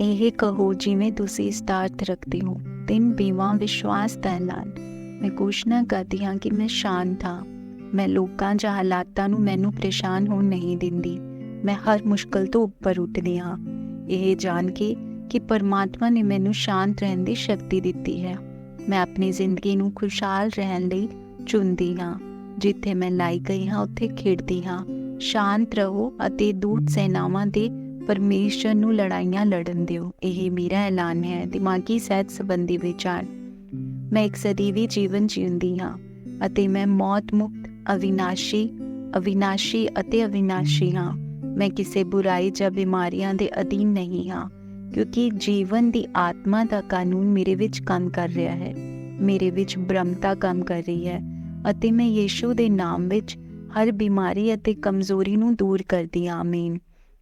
ਇਹ ਕਹੋ ਜਿਵੇਂ ਤੁਸੀਂ ਸਟਾਰਟ ਰੱਖਦੇ ਹੋ, ਤਿੰਨ ਬੀਵਾ ਵਿਸ਼ਵਾਸ ਦਾ ਐਲਾਨ। ਮੈਂ ਘੋਸ਼ਣਾ ਕਰਦੀ ਹਾਂ ਕਿ ਮੈਂ ਸ਼ਾਂਤ ਹਾਂ। ਮੈਂ ਲੋਕਾਂ ਜਾਂ ਹਾਲਾਤਾਂ ਨੂੰ ਮੈਨੂੰ ਪਰੇਸ਼ਾਨ ਹੋਣ ਨਹੀਂ ਦਿੰਦੀ। ਮੈਂ ਹਰ ਮੁਸ਼ਕਲ ਤੋਂ ਉੱਪਰ ਉੱਠਦੀ ਹਾਂ। ਇਹ ਜਾਣ ਕੇ ਕਿ ਪਰਮਾਤਮਾ ਨੇ ਮੈਨੂੰ ਸ਼ਾਂਤ ਰਹਿਣ ਦੀ ਸ਼ਕਤੀ ਦਿੱਤੀ ਹੈ। ਮੈਂ ਆਪਣੀ ਜ਼ਿੰਦਗੀ ਨੂੰ ਖੁਸ਼ਹਾਲ ਰਹਿਣ ਲਈ ਚੁਣਦੀ ਹਾਂ। ਜਿੱਥੇ ਮੈਂ ਲਾਈ ਗਈ ਹਾਂ, ਉੱਥੇ ਖੇਡਦੀ ਹਾਂ। ਸ਼ਾਂਤ ਰਹੋ ਅਤੇ ਦੂਤ ਸੈਨਾਵਾਂ ਦੇ ਪਰਮੇਸ਼ਰ ਨੂੰ ਲੜਾਈਆਂ ਲੜਨ ਦਿਓ। ਇਹ ਮੇਰਾ ਐਲਾਨ ਹੈ, ਦਿਮਾਗੀ ਸਿਹਤ ਸੰਬੰਧੀ ਵਿਚਾਰ। ਮੈਂ ਇੱਕ ਸਦੀਵੀ ਜੀਵਨ ਜਿਉਂਦੀ ਹਾਂ ਅਤੇ ਮੈਂ ਮੌਤ ਮੁਕਤ, ਅਵਿਨਾਸ਼ੀ ਅਵਿਨਾਸ਼ੀ ਅਤੇ ਅਵਿਨਾਸ਼ੀ ਹਾਂ। ਮੈਂ ਕਿਸੇ ਬੁਰਾਈ ਜਾਂ ਬਿਮਾਰੀਆਂ ਦੇ ਅਧੀਨ ਨਹੀਂ ਹਾਂ, ਕਿਉਂਕਿ ਜੀਵਨ ਦੀ ਆਤਮਾ ਦਾ ਕਾਨੂੰਨ ਮੇਰੇ ਵਿੱਚ ਕੰਮ ਕਰ ਰਿਹਾ ਹੈ। ਮੇਰੇ ਵਿੱਚ ਬ੍ਰਹਮਤਾ ਕੰਮ ਕਰ ਰਹੀ ਹੈ ਅਤੇ ਮੈਂ ਯੀਸ਼ੂ ਦੇ ਨਾਮ ਵਿੱਚ ਹਰ ਬਿਮਾਰੀ ਅਤੇ ਕਮਜ਼ੋਰੀ ਨੂੰ ਦੂਰ ਕਰਦੀ ਹਾਂ। ਆਮੀਨ।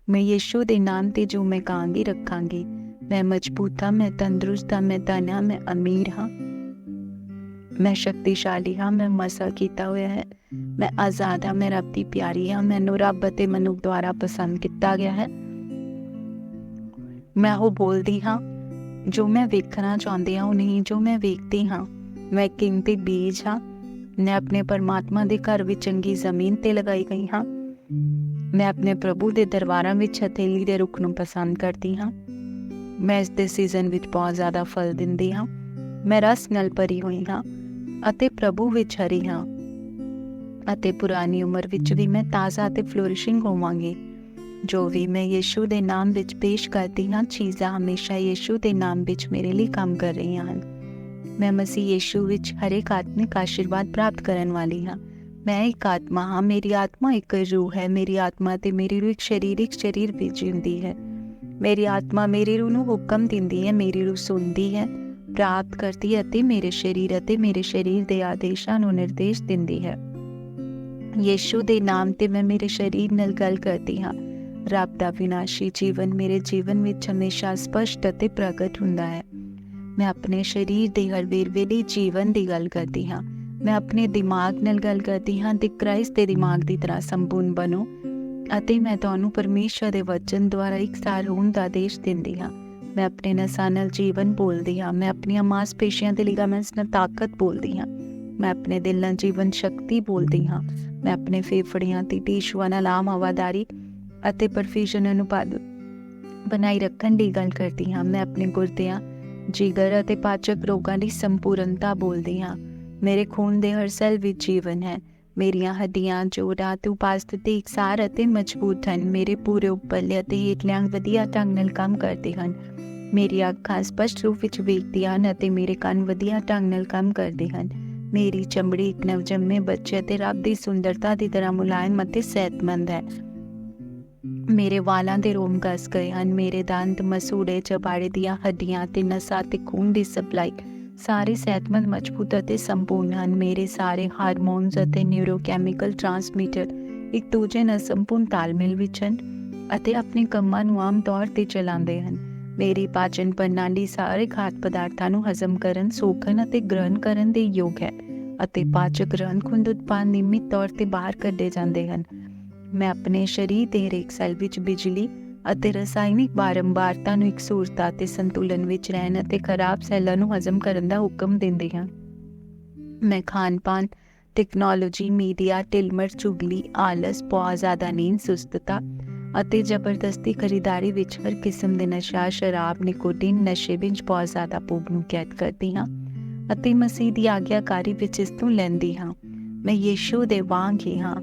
ਮੈਂ ਯੀਸ਼ੂ ਦੇ ਨਾਮ ਤੇ ਜੋ ਮੈਂ ਕਹਾਂਗੀ ਰੱਖਾਂਗੀ, ਮੈਂ ਮਜ਼ਬੂਤ ਹਾਂ, ਮੈਂ ਤੰਦਰੁਸਤ ਹਾਂ, ਮੈਂ ਧਨ ਹਾਂ, ਮੈਂ ਅਮੀਰ ਹਾਂ। ਮੈਂ ਸ਼ਕਤੀਸ਼ਾਲੀ ਹਾਂ, ਮੈਂ ਮਸਾ ਕੀਤਾ ਹੋਇਆ ਹੈ। ਮੈਂ ਆਜ਼ਾਦ ਹਾਂ, ਮੈਂ ਰੱਬ ਦੀ ਪਿਆਰੀ ਹਾਂ, ਮੈਨੂੰ ਰੱਬ ਅਤੇ ਮਨੁੱਖ ਦੁਆਰਾ ਪਸੰਦ ਕੀਤਾ ਗਿਆ ਹੈ। ਮੈਂ ਉਹ ਬੋਲਦੀ ਹਾਂ ਜੋ ਮੈਂ ਵੇਖਣਾ ਚਾਹੁੰਦੀ ਹਾਂ, ਉਹ ਨਹੀਂ ਜੋ ਮੈਂ ਵੇਖਦੀ ਹਾਂ। ਮੈਂ ਕੀਮਤੀ ਬੀਜ ਹਾਂ। ਮੈਂ ਆਪਣੇ ਪਰਮਾਤਮਾ ਦੇ ਘਰ ਵਿੱਚ ਚੰਗੀ ਜ਼ਮੀਨ ਤੇ ਲਗਾਈ ਗਈ ਹਾਂ। ਮੈਂ ਆਪਣੇ ਪ੍ਰਭੂ ਦੇ ਦਰਬਾਰਾਂ ਵਿੱਚ ਹਥੇਲੀ ਦੇ ਰੁੱਖ ਨੂੰ ਪਸੰਦ ਕਰਦੀ ਹਾਂ। ਮੈਂ ਇਸ ਦੇ ਸੀਜ਼ਨ ਵਿੱਚ ਬਹੁਤ ਜ਼ਿਆਦਾ ਫਲ ਦਿੰਦੀ ਹਾਂ। ਮੈਂ ਰਸ ਨਾਲ ਭਰੀ ਹੋਈ ਹਾਂ ਅਤੇ ਪ੍ਰਭੂ ਵਿੱਚ ਹਰੀ ਹਾਂ ਅਤੇ ਪੁਰਾਣੀ ਉਮਰ ਵਿੱਚ ਵੀ ਮੈਂ ਤਾਜ਼ਾ ਅਤੇ ਫਲੋਰਿਸ਼ਿੰਗ ਹੋਵਾਂਗੀ। ਜੋ ਵੀ ਮੈਂ ਯੀਸ਼ੂ ਦੇ ਨਾਮ ਵਿੱਚ ਪੇਸ਼ ਕਰਦੀ ਹਾਂ, ਚੀਜ਼ਾਂ ਹਮੇਸ਼ਾ ਯੀਸ਼ੂ ਦੇ ਨਾਮ ਵਿੱਚ ਮੇਰੇ ਲਈ ਕੰਮ ਕਰ ਰਹੀਆਂ ਹਨ। ਮੈਂ ਮਸੀਹ ਯੀਸ਼ੂ ਵਿੱਚ ਹਰੇਕ ਆਤਮਿਕ ਆਸ਼ੀਰਵਾਦ ਪ੍ਰਾਪਤ ਕਰਨ ਵਾਲੀ ਹਾਂ। ਮੈਂ ਇੱਕ ਆਤਮਾ ਹਾਂ, ਮੇਰੀ ਆਤਮਾ ਇੱਕ ਰੂਹ ਹੈ, ਮੇਰੀ ਆਤਮਾ ਤੇ ਮੇਰੀ ਰੂਹ ਇੱਕ ਸਰੀਰਿਕ ਸਰੀਰ ਵਿੱਚ ਜਿਉਂਦੀ ਹੈ। ਮੇਰੀ ਆਤਮਾ ਮੇਰੀ ਰੂਹ ਨੂੰ ਹੁਕਮ ਦਿੰਦੀ ਹੈ, ਮੇਰੀ ਰੂਹ ਸੁਣਦੀ ਹੈ, ਪ੍ਰਾਪਤ ਕਰਦੀ ਹੈ ਅਤੇ ਮੇਰੇ ਸਰੀਰ ਅਤੇ ਮੇਰੇ ਸਰੀਰ ਦੇ ਆਦੇਸ਼ਾਂ ਨੂੰ ਨਿਰਦੇਸ਼ ਦਿੰਦੀ ਹੈ। ਯੀਸ਼ੂ ਦੇ ਨਾਮ ਤੇ ਮੈਂ ਮੇਰੇ ਸਰੀਰ ਨਾਲ ਗੱਲ ਕਰਦੀ ਹਾਂ। ਰੱਬ ਦਾ ਵਿਨਾਸ਼ੀ ਜੀਵਨ ਮੇਰੇ ਜੀਵਨ ਵਿੱਚ ਹਮੇਸ਼ਾ ਸਪਸ਼ਟ ਅਤੇ ਪ੍ਰਗਟ ਹੁੰਦਾ ਹੈ। ਮੈਂ ਆਪਣੇ ਸਰੀਰ ਦੇ ਹਰ ਵੇਰਵੇ ਲਈ ਜੀਵਨ ਦੀ ਗੱਲ ਕਰਦੀ ਹਾਂ। ਮੈਂ ਆਪਣੇ ਦਿਮਾਗ ਨਾਲ ਗੱਲ ਕਰਦੀ ਹਾਂ ਤੇ ਕ੍ਰਾਈਸਟ ਦੇ ਦਿਮਾਗ ਦੀ ਤਰ੍ਹਾਂ ਸੰਪੂਰਨ ਬਣੋ ਅਤੇ ਮੈਂ ਤੁਹਾਨੂੰ ਪਰਮੇਸ਼ਰ ਦੇ ਵਚਨ ਦੁਆਰਾ ਇਕਸਾਰ ਹੋਣ ਦਾ ਆਦੇਸ਼ ਦਿੰਦੀ ਹਾਂ। ਮੈਂ ਆਪਣੇ ਨਸਾਂ ਨਾਲ ਜੀਵਨ ਬੋਲਦੀ ਹਾਂ। ਮੈਂ ਆਪਣੀਆਂ ਮਾਸਪੇਸ਼ੀਆਂ ਤੇ ਲਿਗਾਮੈਂਟਸ ਨਾਲ ਤਾਕਤ ਬੋਲਦੀ ਹਾਂ। ਮੈਂ ਆਪਣੇ ਦਿਲ ਨਾਲ ਜੀਵਨ ਸ਼ਕਤੀ ਬੋਲਦੀ ਹਾਂ। ਮੈਂ ਆਪਣੇ ਫੇਫੜਿਆਂ ਤੇ ਟਿਸ਼ੂਆਂ ਨਾਲ ਆਮ ਹਵਾਦਾਰੀ ਅਤੇ ਪਰਫਿਊਜ਼ਨ ਅਨੁਪਾਤ ਬਣਾਈ ਰੱਖਣ ਦੀ ਗੱਲ ਕਰਦੀ ਹਾਂ। ਮੈਂ ਆਪਣੇ ਗੁਰਦਿਆਂ, ਜਿਗਰ ਅਤੇ ਪਾਚਕ ਰੋਗਾਂ ਦੀ ਸੰਪੂਰਨਤਾ ਬੋਲਦੀ ਹਾਂ। ਮੇਰੇ ਖੂਨ ਦੇ ਹਰ ਸੈੱਲ ਵਿੱਚ ਜੀਵਨ ਹੈ। ਮੇਰੀਆਂ ਹੱਡੀਆਂ, ਜੋੜਾਂ ਤੇ ਉਪਸਥਿਤੀ ਇਕਸਾਰ ਅਤੇ ਮਜ਼ਬੂਤ ਹਨ। ਮੇਰੇ ਪੂਰੇ ਉੱਪਰਲੇ ਅਤੇ ਹੇਠਲੇ ਅੰਗ ਵਧੀਆ ਢੰਗ ਨਾਲ ਕੰਮ ਕਰਦੇ ਹਨ। ਮੇਰੀਆਂ ਅੱਖਾਂ ਸਪਸ਼ਟ ਰੂਪ ਵਿੱਚ ਵੇਖਦੀਆਂ ਹਨ ਅਤੇ ਮੇਰੇ ਕੰਨ ਵਧੀਆ ਢੰਗ ਨਾਲ ਕੰਮ ਕਰਦੇ ਹਨ। ਮੇਰੀ ਚਮੜੀ ਇੱਕ ਨਵਜੰਮੇ ਬੱਚੇ ਅਤੇ ਰੱਬ ਦੀ ਸੁੰਦਰਤਾ ਦੀ ਤਰ੍ਹਾਂ ਮੁਲਾਇਮ ਅਤੇ ਸਿਹਤਮੰਦ ਹੈ। ਮੇਰੇ ਵਾਲਾਂ ਦੇ ਰੋਮ ਕਸ ਗਏ ਹਨ। ਮੇਰੇ ਦੰਦ, ਮਸੂੜੇ, ਚਬਾੜੇ ਦੀਆਂ ਹੱਡੀਆਂ ਤੇ ਨਸਾਂ ਤੇ ਖੂਨ ਦੀ ਸਪਲਾਈ ਸਾਰੇ ਸਿਹਤਮੰਦ, ਮਜ਼ਬੂਤ ਅਤੇ ਸੰਪੂਰਨ ਹਨ। ਮੇਰੇ ਸਾਰੇ ਹਾਰਮੋਨਸ ਅਤੇ ਨਿਊਰੋਕੈਮੀਕਲ ਟਰਾਂਸਮਿਟਰ ਇੱਕ ਦੂਜੇ ਨਾਲ ਸੰਪੂਰਨ ਤਾਲਮੇਲ ਵਿੱਚ ਹਨ ਅਤੇ ਆਪਣੇ ਕੰਮਾਂ ਨੂੰ ਆਮ ਤੌਰ ਤੇ ਚਲਾਉਂਦੇ ਹਨ। ਮੇਰੀ ਪਾਚਨ ਪ੍ਰਣਾਲੀ ਸਾਰੇ ਖਾਦ ਪਦਾਰਥਾਂ ਨੂੰ ਹਜ਼ਮ ਕਰਨ, ਸੋਖਣ ਅਤੇ ਗ੍ਰਹਿਣ ਕਰਨ ਦੇ ਯੋਗ ਹੈ ਅਤੇ ਪਾਚਕ ਰਣ ਖੁੰਦ ਉਤਪਾਦ ਨਿਯਮਿਤ ਤੌਰ ਤੇ ਬਾਹਰ ਕੱਢੇ ਜਾਂਦੇ ਹਨ। ਮੈਂ ਆਪਣੇ ਸਰੀਰ ਦੇ ਹਰੇਕ ਸੈੱਲ ਵਿੱਚ ਬਿਜਲੀ ਅਤੇ ਰਸਾਇਣਿਕ ਬਾਰੰਬਾਰਤਾ ਨੂੰ ਇਕਸੂਰਤਾ ਤੇ ਸੰਤੁਲਨ ਵਿੱਚ ਰਹਿਣ ਅਤੇ ਖਰਾਬ ਸੈੱਲਾਂ ਨੂੰ ਹਜ਼ਮ ਕਰਨ ਦਾ ਹੁਕਮ ਦਿੰਦੇ ਹਾਂ। ਮੈਂ ਖਾਣ-ਪਾਨ ਟੈਕਨੋਲੋਜੀ ਮੀਡੀਆ ਟਿਲਮਰ ਚੁਗਲੀ, ਆਲਸ ਬਹੁਤ ਜ਼ਿਆਦਾ ਨੀਂਦ, ਸੁਸਤਤਾ ਅਤੇ ਜ਼ਬਰਦਸਤੀ ਖਰੀਦਾਰੀ ਵਿੱਚ ਹਰ ਕਿਸਮ ਦੇ ਨਸ਼ਾ, ਸ਼ਰਾਬ, ਨਿਕੋਟਿਨ, ਨਸ਼ੇ ਵਿੱਚ ਬਹੁਤ ਜ਼ਿਆਦਾ ਭੋਗ ਨੂੰ ਕੈਦ ਕਰਦੀ ਹਾਂ ਅਤੇ ਮਸੀਹ ਦੀ ਆਗਿਆਕਾਰੀ ਵਿੱਚ ਇਸ ਤੋਂ ਲੈਂਦੀ ਹਾਂ। ਮੈਂ ਯੀਸ਼ੂ ਦੇ ਵਾਂਗ ਹੀ ਹਾਂ।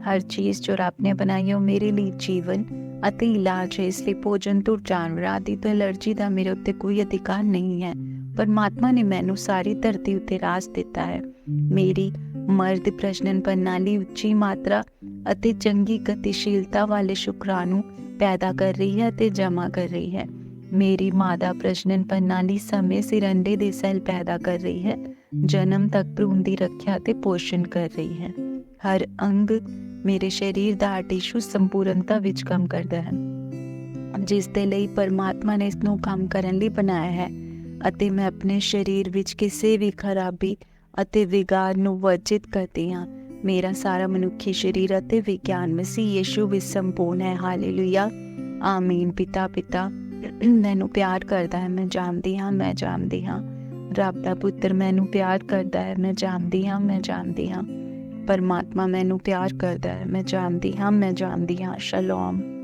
ਹਰ ਚੀਜ਼ ਜੋ ਰੱਬ ਨੇ ਬਣਾਈ ਉਹ ਮੇਰੇ ਲਈ ਜੀਵਨ ਅਤੇ ਇਲਾਜ ਹੈ, ਇਸ ਲਈ ਭੋਜਨ ਤੋਂ ਜਾਨਵਰਾਂ ਆਦਿ ਤੋਂ ਐਲਰਜੀ ਦਾ ਮੇਰੇ ਉੱਤੇ ਕੋਈ ਅਧਿਕਾਰ ਨਹੀਂ ਹੈ। ਪਰਮਾਤਮਾ ਨੇ ਮੈਨੂੰ ਸਾਰੀ ਧਰਤੀ ਉੱਤੇ ਰਾਜ ਦਿੱਤਾ ਹੈ। ਮੇਰੀ ਮਰਦ ਪ੍ਰਜਨਨ ਪ੍ਰਣਾਲੀ ਉੱਚੀ ਮਾਤਰਾ ਅਤੇ ਚੰਗੀ ਗਤੀਸ਼ੀਲਤਾ ਵਾਲੇ ਸ਼ੁਕਰਾਣੂ ਪੈਦਾ ਕਰ ਰਹੀ ਹੈ ਤੇ ਜਮ੍ਹਾਂ ਕਰ ਰਹੀ ਹੈ। ਮੇਰੀ ਮਾਦਾ ਪ੍ਰਜਨਨ ਪ੍ਰਣਾਲੀ ਸਮੇਂ ਸਿਰ ਅੰਡੇ ਦੇ ਸੈੱਲ ਪੈਦਾ ਕਰ ਰਹੀ ਹੈ, ਜਨਮ ਤੱਕ ਭਰੂਣ ਦੀ ਰੱਖਿਆ ਤੇ ਪੋਸ਼ਣ ਕਰ ਰਹੀ ਹੈ। ਹਰ ਅੰਗ ਮੇਰੇ ਸਰੀਰ ਦਾ ਟਿਸ਼ੂ ਸੰਪੂਰਨਤਾ ਵਿੱਚ ਕੰਮ ਕਰਦਾ ਹੈ। ਜਿਸ ਦੇ ਲਈ ਪਰਮਾਤਮਾ ਨੇ ਇਸ ਨੂੰ ਕੰਮ ਕਰਨ ਲਈ ਬਣਾਇਆ ਹੈ ਅਤੇ ਮੈਂ ਆਪਣੇ ਸਰੀਰ ਵਿੱਚ ਕਿਸੇ ਵੀ ਖਰਾਬੀ ਅਤੇ ਵਿਗਾੜ ਨੂੰ ਵਰਜਿਤ ਕਰਦੀ ਹਾਂ। ਮੇਰਾ ਸਾਰਾ ਮਨੁੱਖੀ ਸਰੀਰ ਅਤੇ ਵਿਗਿਆਨ ਮਸੀਹ ਯੀਸ਼ੂ ਵਿੱਚ ਸੰਪੂਰਨ ਹੈ। ਹਾਲੇਲੂਇਆ। ਆਮੀਨ। ਪਿਤਾ ਪਿਤਾ, ਮੈਨੂੰ ਪਿਆਰ ਕਰਦਾ ਹੈ। ਮੈਂ ਜਾਣਦੀ ਹਾਂ, ਮੈਂ ਜਾਣਦੀ ਹਾਂ। ਰੱਬ ਦਾ ਪੁੱਤਰ ਮੈਨੂੰ ਪਿਆਰ ਕਰਦਾ ਹੈ। ਮੈਂ ਜਾਣਦੀ ਹਾਂ, ਮੈਂ ਜਾਣਦੀ ਹਾਂ। ਪਰਮਾਤਮਾ ਮੈਨੂੰ ਪਿਆਰ ਕਰਦਾ ਹੈ। ਮੈਂ ਜਾਣਦੀ ਹਾਂ ਮੈਂ ਜਾਣਦੀ ਹਾਂ। ਸ਼ਲੋਮ।